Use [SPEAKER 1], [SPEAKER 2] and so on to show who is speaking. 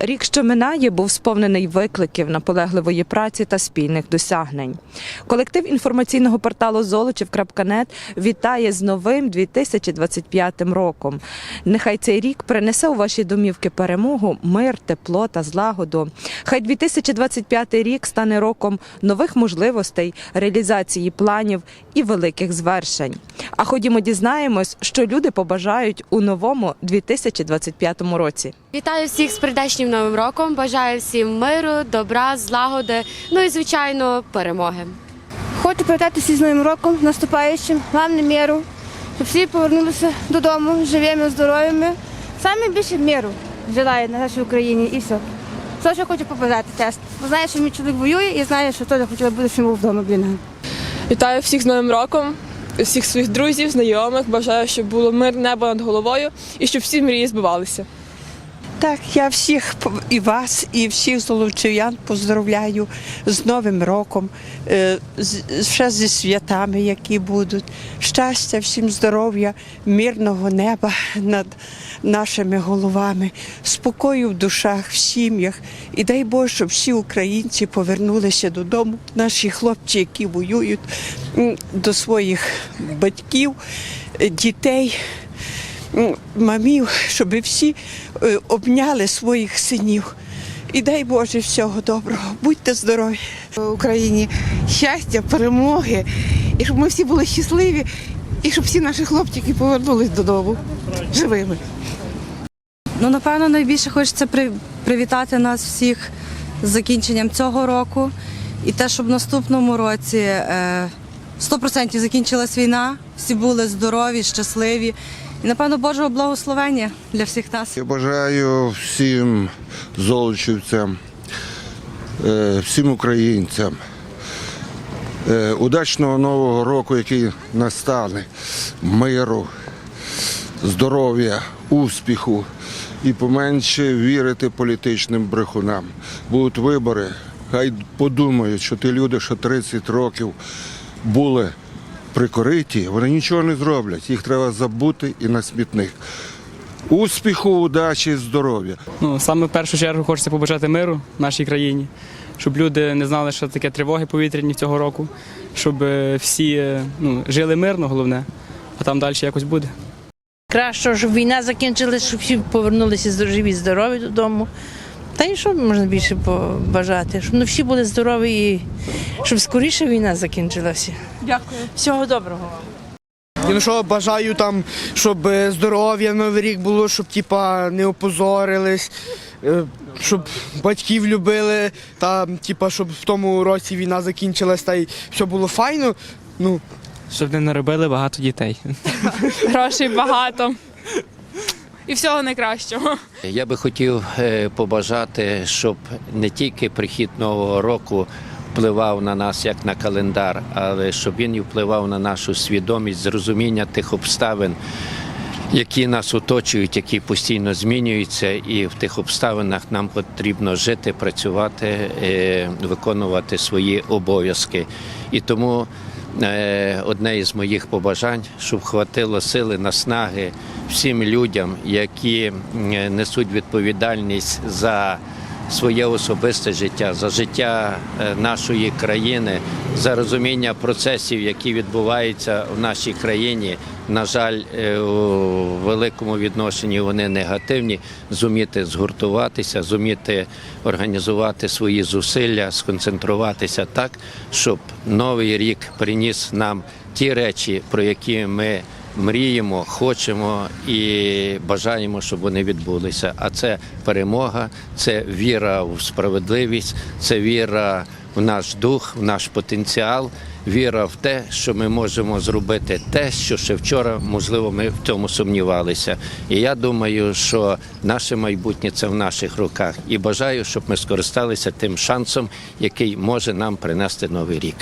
[SPEAKER 1] Рік, що минає, був сповнений викликів, наполегливої праці та спільних досягнень. Колектив інформаційного порталу Золочів.нет вітає з новим 2025 роком. Нехай цей рік принесе у ваші домівки перемогу, мир, тепло та злагоду. Хай 2025 рік стане роком нових можливостей, реалізації планів і великих звершень. А ходімо дізнаємось, що люди побажають у новому 2025 році.
[SPEAKER 2] Вітаю всіх з прийдешнім новим роком. Бажаю всім миру, добра, злагоди, ну і звичайно перемоги.
[SPEAKER 3] Хочу привітати всіх з Новим роком, наступаючим, головне міру, щоб всі повернулися додому живими, здоровими. Саме більше міру желаю на нашій Україні і все. Це, що хочу побажати, чесно. Бо знаю, що мій чоловік воює і знаю, що теж хотіла бути, щоб був вдома біля.
[SPEAKER 4] Вітаю всіх з Новим роком, всіх своїх друзів, знайомих. Бажаю, щоб було мир небо над головою і щоб всі мрії збивалися.
[SPEAKER 5] Так, я всіх і вас, і всіх золочів'ян поздравляю з Новим роком, е, ще зі святами, які будуть. Щастя, всім здоров'я, мирного неба над нашими головами, спокою в душах, в сім'ях. І дай Боже, щоб всі українці повернулися додому, наші хлопці, які воюють, до своїх батьків, дітей мамів, щоб всі е, обняли своїх синів. І дай Боже всього доброго. Будьте здорові.
[SPEAKER 6] Україні щастя, перемоги, і щоб ми всі були щасливі, і щоб всі наші хлопчики повернулись додому живими.
[SPEAKER 7] Ну, напевно, найбільше хочеться привітати нас всіх з закінченням цього року. І те, щоб в наступному році е, 100% закінчилась війна, всі були здорові, щасливі. І, напевно, Божого благословення для всіх нас.
[SPEAKER 8] Я бажаю всім золочівцям, е, всім українцям е, удачного нового року, який настане, миру, здоров'я, успіху і поменше вірити політичним брехунам. Будуть вибори, хай подумають, що ті люди, що 30 років були прикориті, вони нічого не зроблять. Їх треба забути і на смітник. Успіху, удачі, здоров'я.
[SPEAKER 9] Ну, саме в першу чергу хочеться побажати миру нашій країні, щоб люди не знали, що таке тривоги повітряні цього року, щоб е, всі е, ну, жили мирно, головне, а там далі якось буде.
[SPEAKER 10] Краще, щоб війна закінчилась, щоб всі повернулися живі, здорові додому. Та і що можна більше побажати? Щоб ну, всі були здорові і щоб скоріше війна закінчилася. Дякую. Всього доброго вам.
[SPEAKER 11] І ну що, бажаю там, щоб е, здоров'я новий рік було, щоб типа не опозорились, е, щоб батьків любили, та типа, щоб в тому році війна закінчилась та й все було файно. Ну,
[SPEAKER 9] Щоб не наробили багато дітей.
[SPEAKER 4] Грошей багато і всього найкращого.
[SPEAKER 12] Я би хотів е, побажати, щоб не тільки прихід нового року впливав на нас як на календар, але щоб він і впливав на нашу свідомість, зрозуміння тих обставин, які нас оточують, які постійно змінюються, і в тих обставинах нам потрібно жити, працювати, е, виконувати свої обов'язки. І тому е, одне із моїх побажань, щоб хватило сили, наснаги всім людям, які несуть відповідальність за своє особисте життя, за життя е, нашої країни, за розуміння процесів, які відбуваються в нашій країні. На жаль, е, у великому відношенні вони негативні. Зуміти згуртуватися, зуміти організувати свої зусилля, сконцентруватися так, щоб новий рік приніс нам ті речі, про які ми мріємо, хочемо і бажаємо, щоб вони відбулися. А це перемога, це віра в справедливість, це віра в наш дух, в наш потенціал, віра в те, що ми можемо зробити те, що ще вчора, можливо, ми в цьому сумнівалися. І я думаю, що наше майбутнє це в наших руках. І бажаю, щоб ми скористалися тим шансом, який може нам принести новий рік.